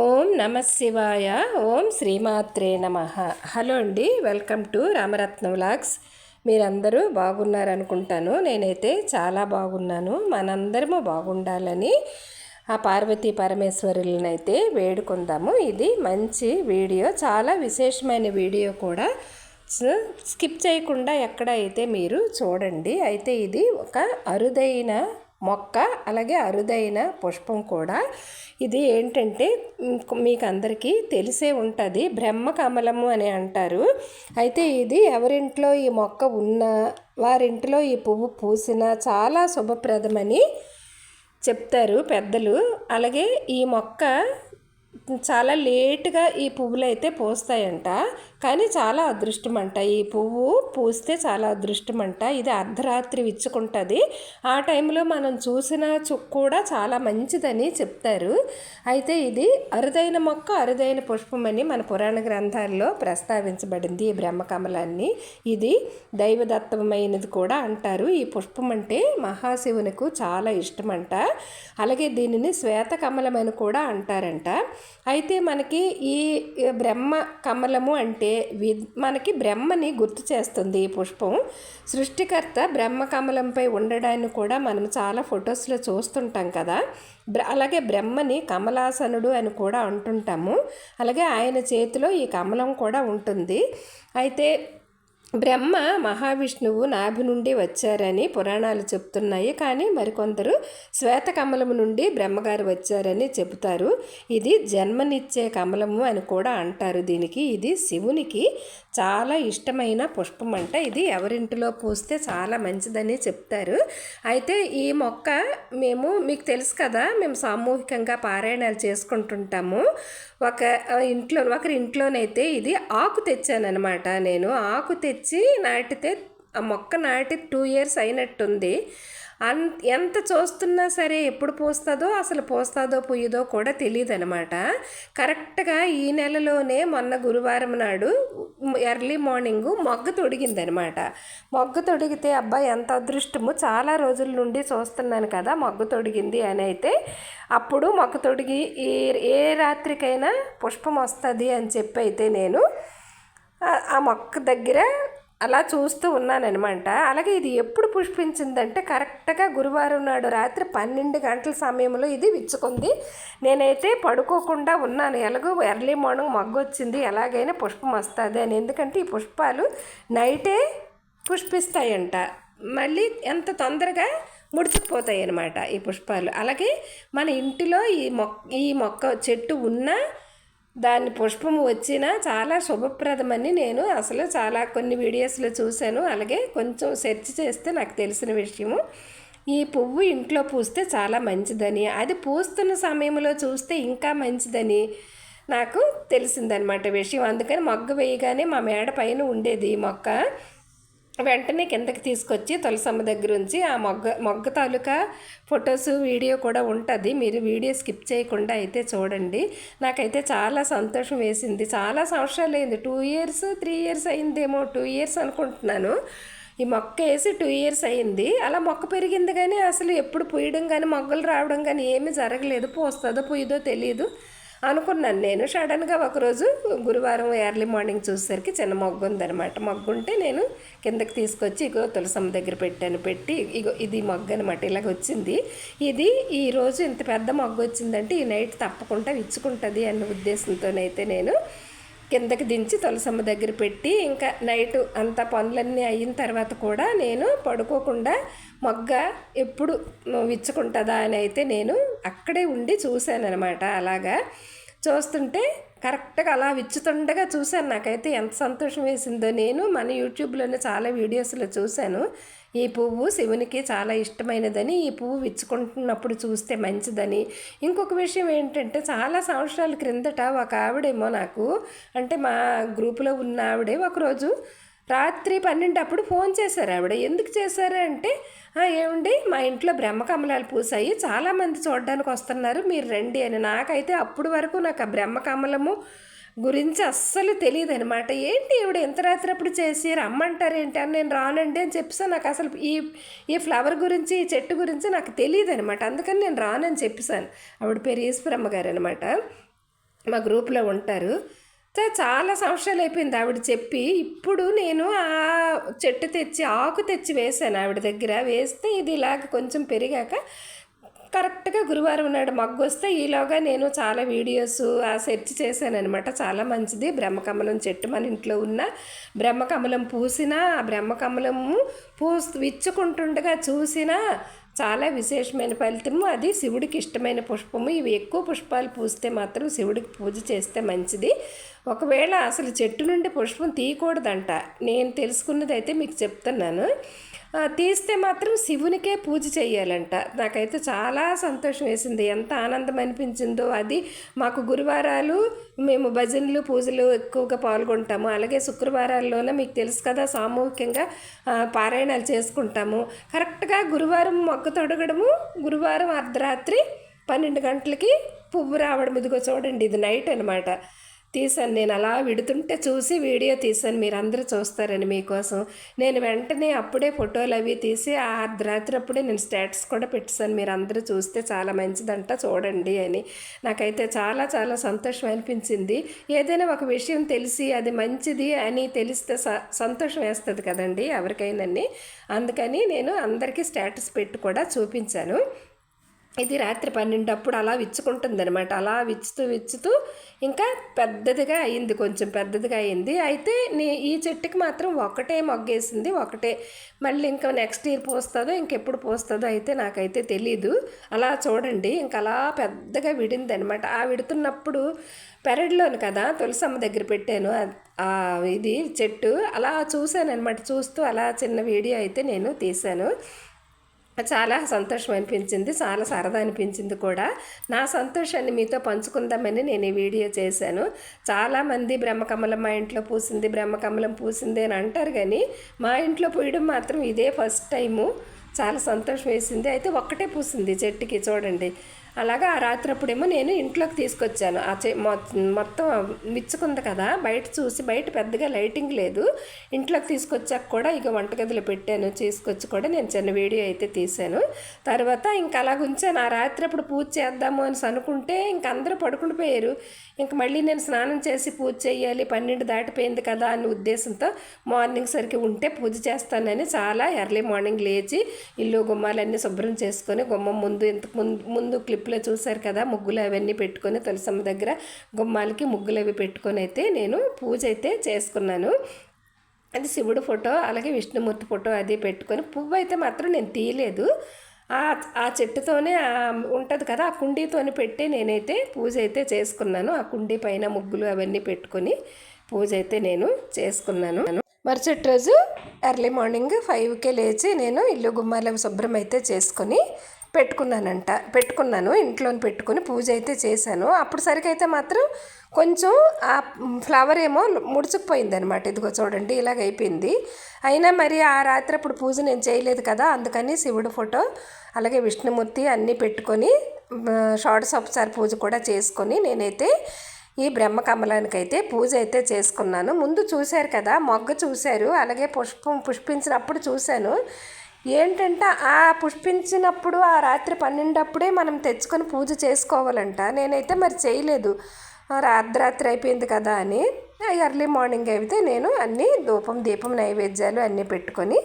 ఓం నమ శివాయ ఓం శ్రీమాత్రే నమ. హలో అండి వెల్కమ్ టు రామరత్న వ్లాగ్స్. మీరందరూ బాగున్నారనుకుంటాను. నేనైతే చాలా బాగున్నాను. మనందరము బాగుండాలని ఆ పార్వతీ పరమేశ్వరులను అయితే వేడుకుందాము. ఇది మంచి వీడియో. చాలా విశేషమైన వీడియో కూడా స్కిప్ చేయకుండా ఎక్కడ అయితే మీరు చూడండి అయితే ఇది ఒక అరుదైన మొక్క అలాగే అరుదైన పుష్పం కూడా. ఇది ఏంటంటే మీకు అందరికీ తెలిసే ఉంటుంది. బ్రహ్మ కమలము అని అంటారు. అయితే ఇది ఎవరింట్లో ఈ మొక్క ఉన్న వారింట్లో ఈ పువ్వు పూసిన చాలా శుభప్రదమని చెప్తారు పెద్దలు. అలాగే ఈ మొక్క చాలా లేటుగా ఈ పువ్వులు అయితే పూస్తాయంట. కానీ చాలా అదృష్టం అంట ఈ పువ్వు పూస్తే చాలా అదృష్టం అంట ఇది అర్ధరాత్రి విచ్చుకుంటుంది. ఆ టైంలో మనం చూసిన కూడా చాలా మంచిదని చెప్తారు. అయితే ఇది అరుదైన మొక్క అరుదైన పుష్పం అని మన పురాణ గ్రంథాల్లో ప్రస్తావించబడింది ఈ బ్రహ్మకమలాన్ని. ఇది దైవదత్తమైనది కూడా అంటారు. ఈ పుష్పం అంటే మహాశివునికి చాలా ఇష్టమంట. అలాగే దీనిని శ్వేత కమలం అని కూడా అంటారంట. అయితే మనకి ఈ బ్రహ్మ కమలము అంటే వి మనకి బ్రహ్మని గుర్తు చేస్తుంది ఈ పుష్పం. సృష్టికర్త బ్రహ్మ కమలంపై ఉండడాన్ని కూడా మనం చాలా ఫొటోస్లో చూస్తుంటాం కదా. అలాగే బ్రహ్మని కమలాసనుడు అని కూడా అంటుంటాము. అలాగే ఆయన చేతిలో ఈ కమలం కూడా ఉంటుంది. అయితే బ్రహ్మ మహావిష్ణువు నాభి నుండి వచ్చారని పురాణాలు చెప్తున్నాయి. కానీ మరికొందరు శ్వేతకమలము నుండి బ్రహ్మగారు వచ్చారని చెబుతారు. ఇది జన్మనిచ్చే కమలము అని కూడా అంటారు దీనికి. ఇది శివునికి చాలా ఇష్టమైన పుష్పం అంట ఇది ఎవరింటిలో పూస్తే చాలా మంచిదని చెప్తారు. అయితే ఈ మొక్క మేము మీకు తెలుసు కదా మేము సామూహికంగా పారాయణాలు చేసుకుంటుంటాము. ఒక ఇంట్లో ఒకరి ఇంట్లోనైతే ఇది ఆకు తెచ్చానమాట నేను. ఆకు తెచ్చి నాటితే ఆ మొక్క నాటి టూ ఇయర్స్ అయినట్టుంది. అన్ ఎంత చూస్తున్నా సరే ఎప్పుడు పోస్తుందో అసలు పోస్తుందో పొయ్యదో కూడా తెలియదు అనమాట కరెక్ట్గా ఈ నెలలోనే మొన్న గురువారం నాడు ఎర్లీ మార్నింగ్ మొగ్గ తొడిగిందనమాట మొగ్గ తొడిగితే అబ్బాయి ఎంత అదృష్టము చాలా రోజుల నుండి చూస్తున్నాను కదా మొగ్గ తొడిగింది అని అయితే అప్పుడు మొగ్గ తొడిగి ఏ ఏ రాత్రికైనా పుష్పం వస్తుంది అని చెప్పి అయితే నేను ఆ మొక్క దగ్గర అలా చూస్తూ ఉన్నానమాట అలాగే ఇది ఎప్పుడు పుష్పించిందంటే కరెక్ట్గా గురువారం నాడు రాత్రి పన్నెండు గంటల సమయంలో ఇది విచ్చుకుంది. నేనైతే పడుకోకుండా ఉన్నాను. ఎలాగో ఎర్లీ మార్నింగ్ మగ్గు వచ్చింది. ఎలాగైనా పుష్పం వస్తుంది అని. ఎందుకంటే ఈ పుష్పాలు నైటే పుష్పిస్తాయంట. మళ్ళీ ఎంత తొందరగా ముడిచిపోతాయి అన్నమాట ఈ పుష్పాలు. అలాగే మన ఇంటిలో ఈ మొక్క ఈ మొక్క చెట్టు ఉన్నా దాని పుష్పము వచ్చినా చాలా శుభప్రదమని నేను అసలు చాలా కొన్ని వీడియోస్లో చూశాను. అలాగే కొంచెం సెర్చ్ చేస్తే నాకు తెలిసిన విషయము ఈ పువ్వు ఇంట్లో పూస్తే చాలా మంచిదని అది పూస్తున్న సమయంలో చూస్తే ఇంకా మంచిదని నాకు తెలిసిందనమాట విషయం. అందుకని మొగ్గ వేయగానే మా మేడ పైన ఉండేది మొక్క. వెంటనే కిందకి తీసుకొచ్చి తులసమ్మ దగ్గర ఉంచి ఆ మొగ్గ మొగ్గ తాలూకా ఫొటోస్ వీడియో కూడా ఉంటుంది. మీరు వీడియో స్కిప్ చేయకుండా అయితే చూడండి. నాకైతే చాలా సంతోషం వేసింది. చాలా సంవత్సరాలు అయింది. టూ ఇయర్స్ త్రీ ఇయర్స్ అయిందేమో టూ ఇయర్స్ అనుకుంటున్నాను. ఈ మొక్క వేసి టూ ఇయర్స్ అయింది. అలా మొక్క పెరిగింది కానీ అసలు ఎప్పుడు పూయడం కానీ మొగ్గలు రావడం కానీ ఏమీ జరగలేదు. పోస్తుందో పోయిదో తెలియదు అనుకున్నాను. నేను సడన్గా ఒకరోజు గురువారం ఎర్లీ మార్నింగ్ చూసేసరికి చిన్న మొగ్గు ఉందనమాట మొగ్గు ఉంటే నేను కిందకి తీసుకొచ్చి ఇగో తులసమ్మ దగ్గర పెట్టాను. పెట్టి ఇగో ఇది మొగ్గు అనమాట ఇలాగ వచ్చింది. ఇది ఈరోజు ఇంత పెద్ద మొగ్గు వచ్చిందంటే ఈ నైట్ తప్పకుండా ఇచ్చుకుంటుంది అన్న ఉద్దేశంతోనైతే నేను కిందకి దించి తులసమ్మ దగ్గర పెట్టి ఇంకా నైట్ అంత పనులన్నీ అయిన తర్వాత కూడా నేను పడుకోకుండా మొగ్గ ఎప్పుడు విచ్చుకుంటుందా అని అయితే నేను అక్కడే ఉండి చూశాను అనమాట అలాగా చూస్తుంటే కరెక్ట్గా అలా విచ్చుతుండగా చూశాను. నాకైతే ఎంత సంతోషం వేసిందో. నేను మన యూట్యూబ్లోనే చాలా వీడియోస్లో చూశాను. ఈ పువ్వు శివునికి చాలా ఇష్టమైనదని ఈ పువ్వు విచ్చుకుంటున్నప్పుడు చూస్తే మంచిదని. ఇంకొక విషయం ఏంటంటే చాలా సంవత్సరాల క్రిందట ఒక ఆవిడేమో నాకు అంటే మా గ్రూపులో ఉన్న ఆవిడే ఒకరోజు రాత్రి పన్నెండప్పుడు ఫోన్ చేశారు ఆవిడ. ఎందుకు చేశారు అంటే ఏమండి మా ఇంట్లో బ్రహ్మకమలాలు పూసాయి చాలామంది చూడడానికి వస్తున్నారు. మీరు రండి అని. నాకైతే అప్పుడు వరకు నాకు ఆ బ్రహ్మకమలము గురించి అస్సలు తెలియదు అనమాట ఏంటి ఇవిడ ఎంత రాత్రప్పుడు చేసి రమ్మంటారు ఏంటి? అని నేను రానండి అని చెప్పేసా నాకు అసలు ఈ ఈ ఫ్లవర్ గురించి ఈ చెట్టు గురించి నాకు తెలియదు అనమాట అందుకని నేను రానని చెప్పేశాను ఆవిడ పేరు ఈశ్వరమ్మ గారు అనమాట మా గ్రూప్లో ఉంటారు. చాలా సంవత్సరాలు అయిపోయింది ఆవిడ చెప్పి. ఇప్పుడు నేను ఆ చెట్టు తెచ్చి ఆకు తెచ్చి వేశాను ఆవిడ దగ్గర. వేస్తే ఇది ఇలాగ కొంచెం పెరిగాక కరెక్ట్గా గురువారం నాడు మగ్గు వస్తే ఈలోగా నేను చాలా వీడియోస్ ఆ సెర్చ్ చేశాను చాలా మంచిది. బ్రహ్మకమలం చెట్టు మన ఇంట్లో ఉన్న బ్రహ్మకమలం పూసినా ఆ బ్రహ్మకమలము పూస్ విచ్చుకుంటుండగా చూసినా చాలా విశేషమైన ఫలితము. అది శివుడికి ఇష్టమైన పుష్పము. ఇవి ఎక్కువ పుష్పాలు పూస్తే మాత్రం శివుడికి పూజ చేస్తే మంచిది. ఒకవేళ అసలు చెట్టు నుండి పుష్పం తీయకూడదంట. నేను తెలుసుకున్నదైతే మీకు చెప్తున్నాను. తీస్తే మాత్రం శివునికే పూజ చేయాలంట. నాకైతే చాలా సంతోషం వేసింది. ఎంత ఆనందం అనిపించిందో అది. మాకు గురువారాలు మేము భజనలు పూజలు ఎక్కువగా పాల్గొంటాము. అలాగే శుక్రవారాల్లోనే మీకు తెలుసు కదా సామూహికంగా పారాయణాలు చేసుకుంటాము. కరెక్ట్గా గురువారం మొక్క తొడగడము గురువారం అర్ధరాత్రి పన్నెండు గంటలకి పువ్వు రావడం. ఇదిగో చూడండి ఇది నైట్ అనమాట తీసాను నేను అలా విడుతుంటే చూసి వీడియో తీసాను మీరు అందరూ చూస్తారని మీకోసం. నేను వెంటనే అప్పుడే ఫోటోలు అవి తీసి ఆ అర్ధరాత్రి అప్పుడే నేను స్టేటస్ కూడా పెట్టాను మీరు అందరూ చూస్తే చాలా మంచిదంట చూడండి అని. నాకైతే చాలా చాలా సంతోషం అనిపించింది. ఏదైనా ఒక విషయం తెలిసి అది మంచిది అని తెలిస్తే స సంతోషం వేస్తుంది కదండి ఎవరికైనా అందుకని నేను అందరికీ స్టేటస్ పెట్టి కూడా చూపించాను. ఇది రాత్రి పన్నెండప్పుడు అలా విచ్చుకుంటుంది అనమాట అలా విచ్చుతూ విచ్చుతూ ఇంకా పెద్దదిగా అయింది కొంచెం పెద్దదిగా అయింది. అయితే నీ ఈ చెట్టుకి మాత్రం ఒకటే మొగ్గేసింది ఒకటే. మళ్ళీ ఇంకా నెక్స్ట్ ఇయర్ పోస్తుందో ఇంకెప్పుడు పోస్తుందో అయితే నాకైతే తెలీదు. అలా చూడండి ఇంకా అలా పెద్దగా విడింది అనమాట ఆ విడుతున్నప్పుడు పెరడులోను కదా తులసమ్మ దగ్గర పెట్టాను. ఇది చెట్టు. అలా చూశాను అనమాట చూస్తూ అలా చిన్న వీడియో అయితే నేను తీశాను. చాలా సంతోషం అనిపించింది చాలా సరదా అనిపించింది కూడా. నా సంతోషాన్ని మీతో పంచుకుందామని నేను ఈ వీడియో చేశాను. చాలామంది బ్రహ్మకమలం మా ఇంట్లో పూసింది బ్రహ్మకమలం పూసింది అని అంటారు కానీ మా ఇంట్లో పూయడం మాత్రం ఇదే ఫస్ట్ టైము. చాలా సంతోషం వేసింది. అయితే ఒక్కటే పూసింది చెట్టుకి చూడండి. అలాగా ఆ రాత్రప్పుడేమో నేను ఇంట్లోకి తీసుకొచ్చాను. ఆ చే మొ- మొత్తం మిచ్చుకుంది కదా బయట చూసి బయట పెద్దగా లైటింగ్ లేదు. ఇంట్లోకి తీసుకొచ్చాక కూడా ఇక వంటగదిలో పెట్టాను తీసుకొచ్చి కూడా నేను చిన్న వీడియో అయితే తీశాను. తర్వాత ఇంకా అలా ఉంచాను. ఆ రాత్రి అప్పుడు పూజ చేద్దాము అని అనుకుంటే ఇంక అందరూ పడుకుని పోయారు. ఇంక మళ్ళీ నేను స్నానం చేసి పూజ చేయాలి పన్నెండు దాటిపోయింది కదా అనే ఉద్దేశంతో మార్నింగ్ సరికి ఉంటే పూజ చేస్తానని చాలా ఎర్లీ మార్నింగ్ లేచి ఇల్లు గుమ్మాలన్నీ శుభ్రం చేసుకొని గుమ్మం ముందు ఇంతకు ముందు ముందు క్లిప్ క్లిప్లో చూశారు కదా ముగ్గులు అవన్నీ పెట్టుకొని తులసమ్మ దగ్గర గుమ్మాలకి ముగ్గులు అవి పెట్టుకొని అయితే నేను పూజ అయితే చేసుకున్నాను. అది శివుడు ఫోటో అలాగే విష్ణుమూర్తి ఫోటో అది పెట్టుకొని పువ్వు అయితే మాత్రం నేను తీయలేదు. ఆ ఆ చెట్టుతోనే ఉంటుంది కదా ఆ కుండీతోని పెట్టి నేనైతే పూజ అయితే చేసుకున్నాను. ఆ కుండీ పైన ముగ్గులు అవన్నీ పెట్టుకొని పూజ అయితే నేను చేసుకున్నాను. మరుసటి రోజు ఎర్లీ మార్నింగ్ ఫైవ్కే లేచి నేను ఇల్లు గుమ్మాల శుభ్రం అయితే చేసుకొని పెట్టుకున్నానంట పెట్టుకున్నాను ఇంట్లోని పెట్టుకుని పూజ అయితే చేశాను. అప్పుడు సరికైతే మాత్రం కొంచెం ఆ ఫ్లవర్ ఏమో ముడుచుకుపోయింది అనమాట ఇదిగో చూడండి ఇలాగ అయిపోయింది. అయినా మరి ఆ రాత్రి అప్పుడు పూజ నేను చేయలేదు కదా అందుకని శివుడు ఫోటో అలాగే విష్ణుమూర్తి అన్నీ పెట్టుకొని షోడశోపచార పూజ కూడా చేసుకొని నేనైతే ఈ బ్రహ్మకమలానికి అయితే పూజ అయితే చేసుకున్నాను. ముందు చూశారు కదా మొగ్గ చూశారు అలాగే పుష్పం పుష్పించినప్పుడు చూశాను. ఏంటంటే ఆ పుష్పించినప్పుడు ఆ రాత్రి పన్నెండప్పుడే మనం తెచ్చుకొని పూజ చేసుకోవాలంట. నేనైతే మరి చేయలేదు. అర్ధరాత్రి అయిపోయింది కదా అని ఎర్లీ మార్నింగ్ అయితే నేను అన్నీ ధూపం దీపం నైవేద్యాలు అన్నీ పెట్టుకొని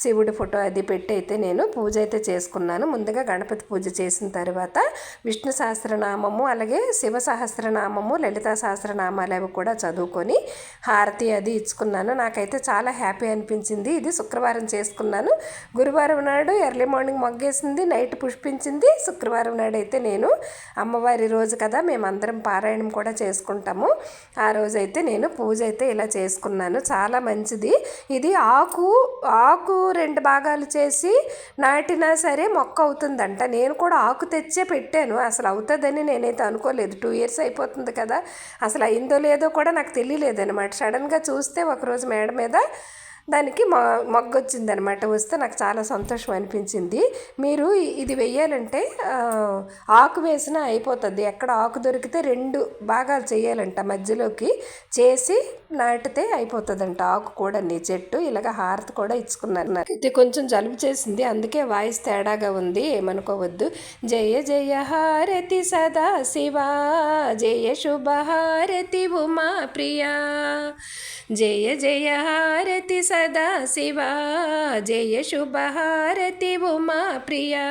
శివుడి ఫోటో అది పెట్టి అయితే నేను పూజ అయితే చేసుకున్నాను. ముందుగా గణపతి పూజ చేసిన తర్వాత విష్ణు సహస్రనామము అలాగే శివ సహస్రనామము లలిత సహస్రనామాలు అవి కూడా చదువుకొని హారతి అది ఇచ్చుకున్నాను. నాకైతే చాలా హ్యాపీ అనిపించింది. ఇది శుక్రవారం చేసుకున్నాను. గురువారం నాడు ఎర్లీ మార్నింగ్ మొగ్గేసింది నైట్ పుష్పించింది. శుక్రవారం నాడు అయితే నేను అమ్మవారి రోజు కదా మేమందరం పారాయణం కూడా చేసుకుంటాము. ఆ రోజైతే నేను పూజ అయితే ఇలా చేసుకున్నాను. చాలా మంచిది. ఇది ఆకు ఆకు రెండు భాగాలు చేసి నాటినా సరే మొక్క అవుతుందంట. నేను కూడా ఆకు తెచ్చే పెట్టాను. అసలు అవుతుందని నేనైతే అనుకోలేదు. టూ ఇయర్స్ అయిపోతుంది కదా. అసలు అయిందో లేదో కూడా నాకు తెలియలేదు అనమాట సడన్గా చూస్తే ఒకరోజు మేడ మీద దానికి మొ మొగ్గ వచ్చిందనమాట వస్తే నాకు చాలా సంతోషం అనిపించింది. మీరు ఇది వెయ్యాలంటే ఆకు వేసినా అయిపోతుంది. ఎక్కడ ఆకు దొరికితే రెండు భాగాలు చేయాలంట మధ్యలోకి. చేసి నాటితే అయిపోతుందంట ఆకు కూడా. నీ చెట్టు ఇలాగ హారతి కూడా ఇచ్చుకున్నారు ఇది కొంచెం జలుబు చేసింది. అందుకే వాయిస్ తేడాగా ఉంది. ఏమనుకోవద్దు. జయ జయ హారతి సదా శివా. జయ శుభ హారతి ఉమా ప్రియా. జయ జయ హారతి సదా శివా. జయ శుభ హారతి ఉమా ప్రియా.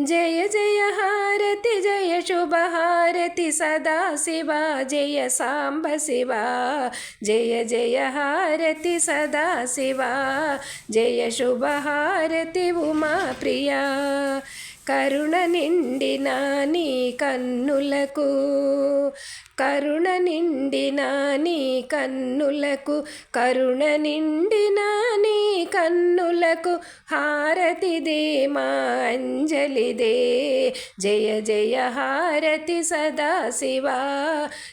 జయ జయ హారతి జయ శుభ హారతి సదా శివా. జయ సాంబ శివా. జయ జయ హారతి సదా శివా. జయ శుభ హారతి ఉమా ప్రియా. కరుణ నిండిన నీ కన్నులకు కరుణ నిండిన నీ కన్నులకు కరుణ నిండిన నీ కన్నులకు హారతిదే మా అంజలిదే జయ జయ హారతి సదా శివా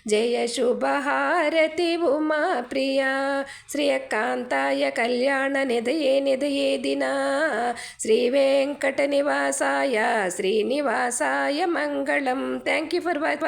జయ శుభ హారతి ఉమా ప్రియా. శ్రీయకాంతాయ కళ్యాణ నిధయే నిధయే దినా. శ్రీ వెంకట నివాసాయ శ్రీనివాసాయ మంగళం. Thank you for watch